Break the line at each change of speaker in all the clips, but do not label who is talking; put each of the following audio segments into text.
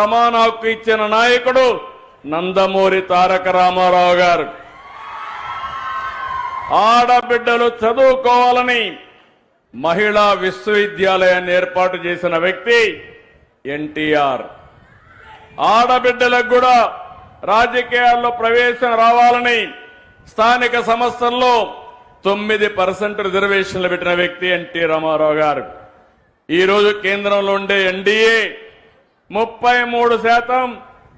సమాన హక్కు ఇచ్చిన నాయకుడు నందమూరి తారక రామారావు గారు. ఆడబిడ్డలు చదువుకోవాలని మహిళా విశ్వవిద్యాలయాన్ని ఏర్పాటు చేసిన వ్యక్తి ఎన్టీఆర్. ఆడబిడ్డలకు కూడా రాజకీయాల్లో ప్రవేశం రావాలని స్థానిక సంస్థల్లో తొమ్మిది పర్సెంట్ రిజర్వేషన్లు పెట్టిన వ్యక్తి ఎన్టీ రామారావు గారు. ఈరోజు కేంద్రంలో ఉండే ఎన్డీఏ ముప్పై మూడు శాతం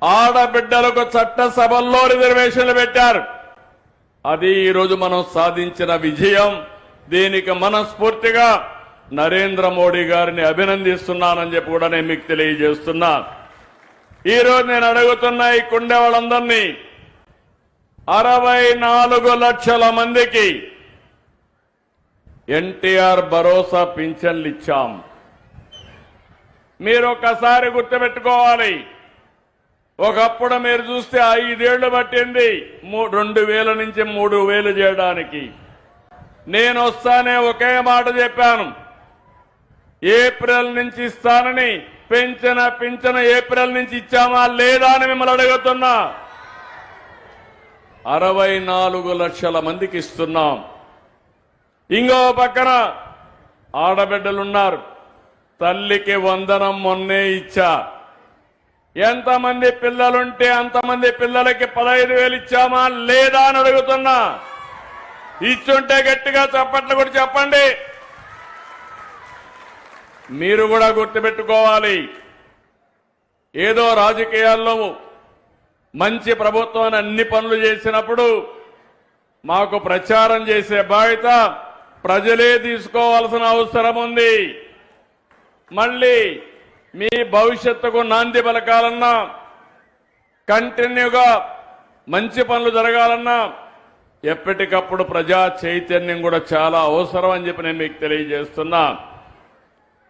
ఆడబిడ్డలకు చట్టసభల్లో రిజర్వేషన్లు పెట్టారు. అది ఈరోజు మనం సాధించిన విజయం. దీనికి మనస్ఫూర్తిగా నరేంద్ర మోడీ గారిని అభినందిస్తున్నానని చెప్పి కూడా నేను మీకు తెలియజేస్తున్నా. ఈ రోజు నేను అడుగుతున్న ఈ కుండే వాళ్ళందరినీ అరవై నాలుగు లక్షల మందికి ఎన్టీఆర్ భరోసా పింఛన్లు ఇచ్చాం. మీరు ఒక్కసారి గుర్తుపెట్టుకోవాలి. ఒకప్పుడు మీరు చూస్తే ఐదేళ్ళు పట్టింది. మూ- రెండు వేల నుంచి మూడు వేలు చేయడానికి. నేను వస్తానే ఒకే మాట చెప్పాను. ఏప్రిల్ నుంచి ఇస్తానని పెంచిన పింఛన ఏప్రిల్ నుంచి ఇచ్చామా లేదా అని మిమ్మల్ని అడుగుతున్నా. అరవై నాలుగు లక్షల మందికి ఇస్తున్నాం. ఇంకో పక్కన ఆడబిడ్డలున్నారు. తల్లికి వందనం మొన్నే ఇచ్చా. ఎంతమంది పిల్లలుంటే అంతమంది పిల్లలకి పదహైదు వేలు ఇచ్చామా లేదా అని అడుగుతున్నా. ఇచ్చుంటే గట్టిగా చప్పట్లు కూడా చెప్పండి. మీరు కూడా గుర్తుపెట్టుకోవాలి. ఏదో రాజకీయాల్లో మంచి ప్రభుత్వాన్ని అన్ని పనులు చేసినప్పుడు మాకు ప్రచారం చేసే బాధ్యత ప్రజలే తీసుకోవాల్సిన అవసరం ఉంది. మళ్ళీ మీ భవిష్యత్తుకు నాంది పలకాలన్నా కంటిన్యూగా మంచి పనులు జరగాలన్నా ఎప్పటికప్పుడు ప్రజా చైతన్యం కూడా చాలా అవసరం అని చెప్పి నేను మీకు తెలియజేస్తున్నా.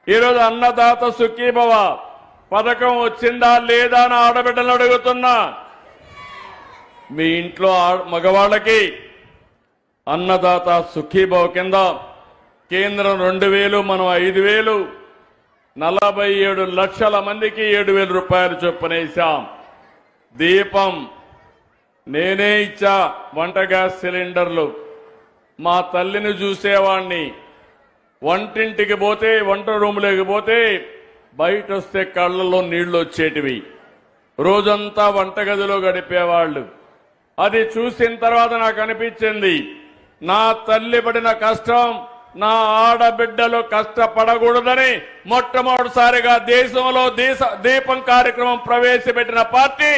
ఈరోజు అన్నదాత సుఖీభవ పథకం వచ్చిందా లేదా అని ఆడబిడ్డలు అడుగుతున్నా. మీ ఇంట్లో మగవాళ్ళకి అన్నదాత సుఖీభవ కింద కేంద్రం రెండు వేలు మనం ఐదు వేలు నలభై ఏడు లక్షల మందికి ఏడు వేల రూపాయలు చొప్పునేశాం దీపం నేనే ఇచ్చా వంట గ్యాస్ సిలిండర్లు. మా తల్లిని చూసేవాణ్ణి. వంటింటికి పోతే వంట రూములోకి పోతే బయట వస్తే కళ్ళల్లో నీళ్ళు వచ్చేటివి. రోజంతా వంటగదిలో గడిపేవాళ్ళు. అది చూసిన తర్వాత నాకు అనిపించింది నా తల్లి పడిన కష్టం నా ఆడబిడ్డలు కష్టపడకూడదని మొట్టమొదటిసారిగా దేశంలో దేశ దీపం కార్యక్రమం ప్రవేశపెట్టిన పార్టీ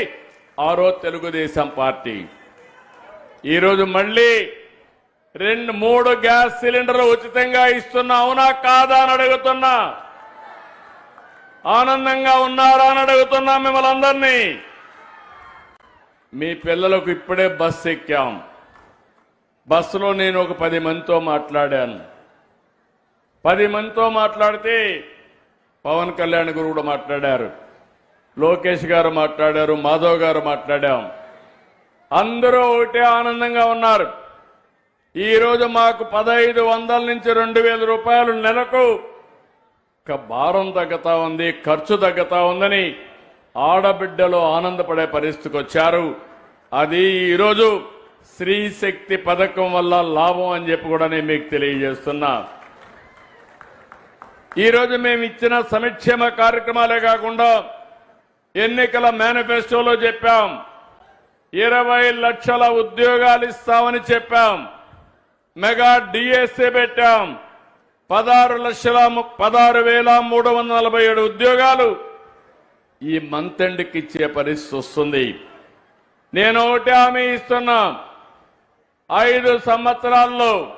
ఆరో తెలుగుదేశం పార్టీ. ఈరోజు మళ్ళీ రెండు మూడు గ్యాస్ సిలిండర్లు ఉచితంగా ఇస్తున్నా అవునా కాదా అని అడుగుతున్నా. ఆనందంగా ఉన్నారా అని అడుగుతున్నా మిమ్మల్ని అందరినీ. మీ పిల్లలకు ఇప్పుడే బస్సు ఎక్కాం. బస్సులో నేను ఒక పది మందితో మాట్లాడాను. పది మందితో మాట్లాడితే పవన్ కళ్యాణ్ గారు కూడా మాట్లాడారు. లోకేష్ గారు మాట్లాడారు మాధవ్ గారు మాట్లాడాం. అందరూ ఒకటే ఆనందంగా ఉన్నారు. ఈరోజు మాకు పదహైదు వందల నుంచి రెండు వేల రూపాయలు నెలకు. ఒక భారం తగ్గుతా ఉంది ఖర్చు తగ్గుతా ఉందని ఆడబిడ్డలు ఆనందపడే పరిస్థితికి వచ్చారు. అది ఈరోజు స్త్రీ శక్తి పథకం వల్ల లాభం అని చెప్పి కూడా నేను మీకు తెలియజేస్తున్నా. ఈరోజు మేము ఇచ్చిన సంక్షేమ కార్యక్రమాలే కాకుండా ఎన్నికల మేనిఫెస్టోలో చెప్పాం. ఇరవై లక్షల ఉద్యోగాలు ఇస్తామని చెప్పాం. మెగా డిఎస్సీ పెట్టాం. పదహారు లక్షల ము- పదహారు వేల మూడు వందల నలభై ఏడు ఉద్యోగాలు ఈ మంత్ ఎండ్కి ఇచ్చే పరిస్థితి వస్తుంది. నేను ఒకటి హామీ ఇస్తున్నా. ఐదు సంవత్సరాల్లో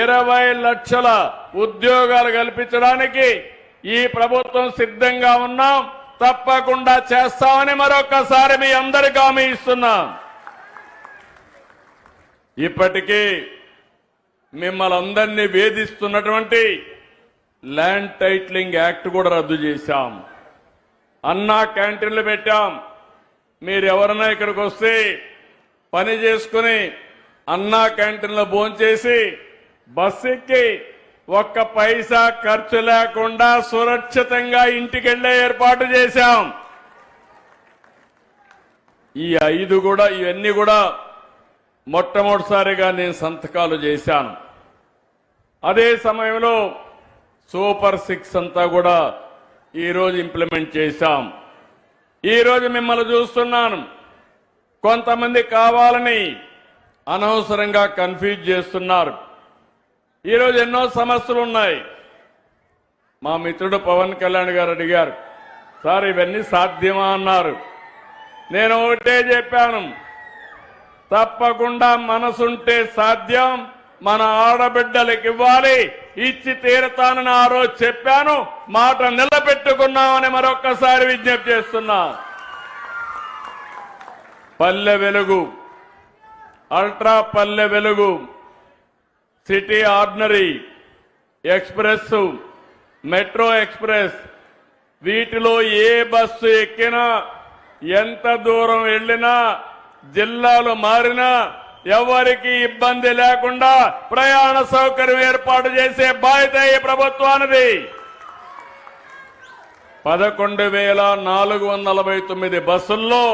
ఇరవై లక్షల ఉద్యోగాలు కల్పించడానికి ఈ ప్రభుత్వం సిద్ధంగా ఉన్నాం. తప్పకుండా చేస్తామని మరొకసారి మీ అందరికి హామీ ఇస్తున్నాం. ఇప్పటికీ మిమ్మల్ని అందరినీ వేధిస్తున్నటువంటి ల్యాండ్ టైట్లింగ్ యాక్ట్ కూడా రద్దు చేశాం. అన్నా క్యాంటీన్లు పెట్టాం. మీరు ఎవరైనా ఇక్కడికి వస్తే పని చేసుకుని అన్నా క్యాంటీన్లో భోంచేసి బస్సు ఎక్కి ఒక్క పైసా ఖర్చు లేకుండా సురక్షితంగా ఇంటికి వెళ్ళే ఏర్పాటు చేశాం. ఈ ఐదు కూడా ఇవన్నీ కూడా మొట్టమొదటిసారిగా నేను సంతకాలు చేశాను. అదే సమయంలో సూపర్ సిక్స్ అంతా కూడా ఈరోజు ఇంప్లిమెంట్ చేశాం. ఈరోజు మిమ్మల్ని చూస్తున్నాను. కొంతమంది కావాలని అనవసరంగా కన్ఫ్యూజ్ చేస్తున్నారు. ఈరోజు ఎన్నో సమస్యలు ఉన్నాయి. మా మిత్రుడు పవన్ కళ్యాణ్ గారు అడిగారు సార్ ఇవన్నీ సాధ్యమా? అన్నారు. నేను ఒకటే చెప్పాను తప్పకుండా మనసుంటే సాధ్యం మన ఆడబిడ్డలకు ఇవ్వాలి. ఇచ్చి తీరతానని ఆ రోజు చెప్పాను మాట నిలబెట్టుకున్నామని మరొక్కసారి విజ్ఞప్తి చేస్తున్నా. Palle Velugu ultra Palle Velugu. City ordinary express metro express వీటిలో ఏ బస్సు ఎక్కినా ఎంత దూరం వెళ్ళినా జిల్లాలు మారినా ఎవరికి ఇబ్బంది లేకుండా ప్రయాణ సౌకర్యం ఏర్పాటు చేసే బాధ్యత ఈ ప్రభుత్వానిది. పదకొండు వేల నాలుగు వందల నలభై తొమ్మిది బస్సుల్లో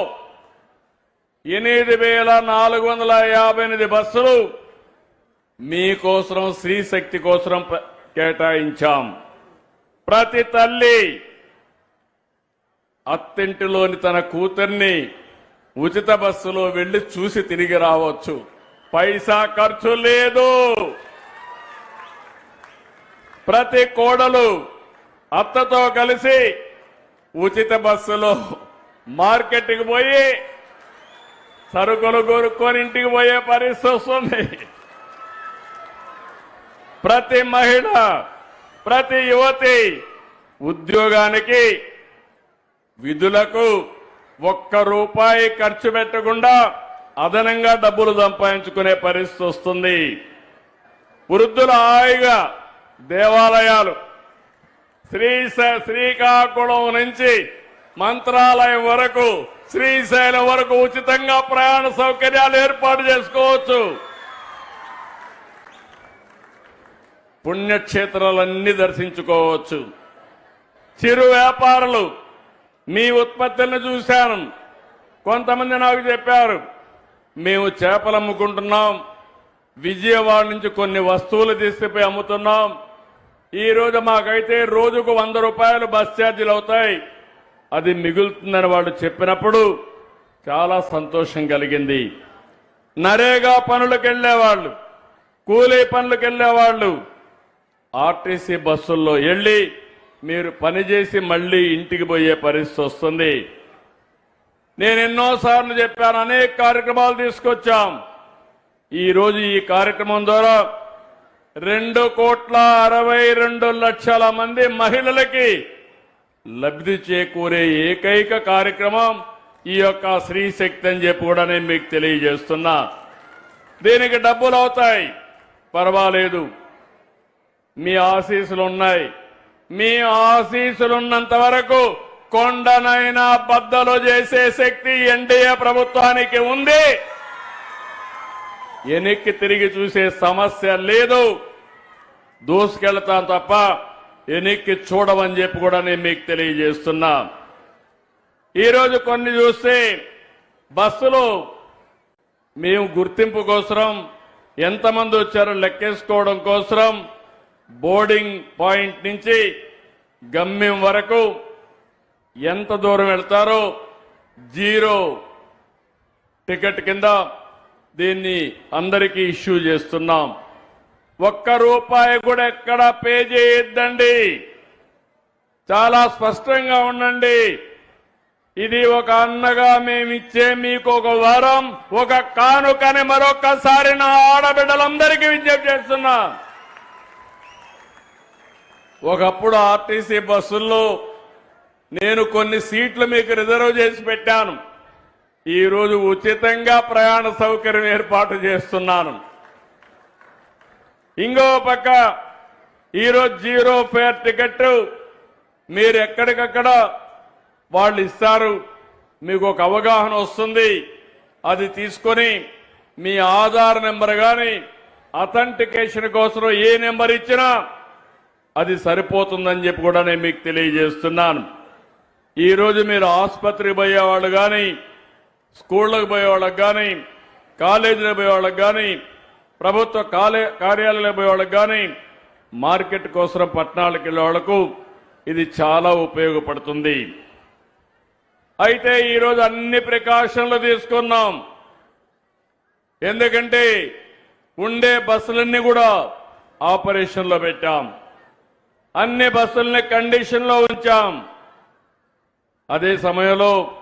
ఎనిమిది వేల నాలుగు వందల యాభై ఎనిమిది బస్సులు మీకోసం స్త్రీశక్తి కోసం కేటాయించాం. ప్రతి తల్లి అత్తింటిలోని తన కూతుర్ని ఉచిత బస్సులో వెళ్ళి చూసి తిరిగి రావచ్చు. పైసా ఖర్చు లేదు. ప్రతి కోడలు అత్తతో కలిసి ఉచిత బస్సులో మార్కెట్కి పోయి సరుకులు కొనుక్కొని ఇంటికి పోయే పరిస్థితి వస్తుంది. ప్రతి మహిళ ప్రతి యువతి ఉద్యోగానికి విధులకు ఒక్క రూపాయి ఖర్చు పెట్టకుండా అదనంగా డబ్బులు సంపాదించుకునే పరిస్థితి వస్తుంది. వృద్ధుల హాయిగా దేవాలయాలు శ్రీ శ్రీకాకుళం నుంచి మంత్రాలయం వరకు శ్రీశైలం వరకు ఉచితంగా ప్రయాణ సౌకర్యాలు ఏర్పాటు చేసుకోవచ్చు. పుణ్యక్షేత్రాలన్నీ దర్శించుకోవచ్చు. చిరు వ్యాపారులు మీ ఉత్పత్తులను చూశాను. కొంతమంది నాకు చెప్పారు మేము చేపలు అమ్ముకుంటున్నాం. విజయవాడ నుంచి కొన్ని వస్తువులు తీసుకుపోయి అమ్ముతున్నాం. ఈరోజు మాకైతే రోజుకు వంద రూపాయలు బస్ ఛార్జీలు అవుతాయి. అది మిగులుతుందని వాళ్ళు చెప్పినప్పుడు చాలా సంతోషం కలిగింది. నరేగా పనులకు వెళ్ళేవాళ్ళు కూలీ పనులకు వెళ్ళేవాళ్ళు ఆర్టీసీ బస్సుల్లో వెళ్ళి మీరు పనిచేసి మళ్ళీ ఇంటికి పోయే పరిస్థితి వస్తుంది. నేను ఎన్నోసార్లు చెప్పాను అనేక కార్యక్రమాలు తీసుకొచ్చాం. ఈరోజు ఈ కార్యక్రమం ద్వారా రెండు కోట్ల అరవై రెండు లక్షల మంది మహిళలకి లబ్ధి చేకూరే ఏకైక కార్యక్రమం ఈ యొక్క స్త్రీ శక్తి అని చెప్పి కూడా నేను మీకు తెలియజేస్తున్నా. దీనికి డబ్బులు అవుతాయి పర్వాలేదు. మీ ఆశీస్సులు ఉన్నాయి మీ ఆశీస్సులున్నంత వరకు కొండనైనా బద్దలు చేసే శక్తి ఎన్డీఏ ప్రభుత్వానికి ఉంది. వెనక్కి తిరిగి చూసే సమస్య లేదు. దూసుకెళ్తాం తప్ప వెనక్కి చూడమని చెప్పి కూడా నేను మీకు తెలియజేస్తున్నా. ఈరోజు కొన్ని చూస్తే బస్సులు మేము గుర్తింపు కోసం ఎంతమంది వచ్చారో లెక్కేసుకోవడం కోసం బోర్డింగ్ పాయింట్ నుంచి గమ్యం వరకు ఎంత దూరం వెళ్తారో జీరో టికెట్ కింద దీన్ని అందరికీ ఇష్యూ చేస్తున్నాం. ఒక్క రూపాయి కూడా ఎక్కడ పే చేయొద్దండి. చాలా స్పష్టంగా ఉండండి. ఇది ఒక అన్నగా మేమిచ్చే మీకు ఒక వరం ఒక కానుకని మరొకసారి నా ఆడబిడ్డలందరికీ విజ్ఞప్తి చేస్తున్నా. ఒకప్పుడు ఆర్టీసీ బస్సుల్లో నేను కొన్ని సీట్లు మీకు రిజర్వ్ చేసి పెట్టాను. ఈరోజు ఉచితంగా ప్రయాణ సౌకర్యం ఏర్పాటు చేస్తున్నాను. ఇంకో పక్క ఈరోజు జీరో ఫేర్ టికెట్ మీరు ఎక్కడికక్కడ వాళ్ళు ఇస్తారు. మీకు ఒక అవగాహన వస్తుంది. అది తీసుకొని మీ ఆధార్ నెంబర్ కానీ అథెంటికేషన్ కోసం ఏ నెంబర్ ఇచ్చినా అది సరిపోతుందని చెప్పి కూడా నేను మీకు తెలియజేస్తున్నాను. ఈరోజు మీరు ఆసుపత్రికి పోయేవాళ్ళు కానీ స్కూళ్ళకు పోయే వాళ్ళకి కానీ కాలేజీలకు పోయే వాళ్ళకి కానీ ప్రభుత్వ కాలే కార్యాలయాలకు పోయే వాళ్ళకి కానీ మార్కెట్ కోసం పట్టణాలకు వెళ్ళే వాళ్ళకు ఇది చాలా ఉపయోగపడుతుంది. అయితే ఈరోజు అన్ని ప్రికాషన్లు తీసుకున్నాం. ఎందుకంటే ఉండే బస్సులన్నీ కూడా ఆపరేషన్లో పెట్టాం. అన్ని బస్సుల్ని కండిషన్లో ఉంచాం. అదే సమయంలో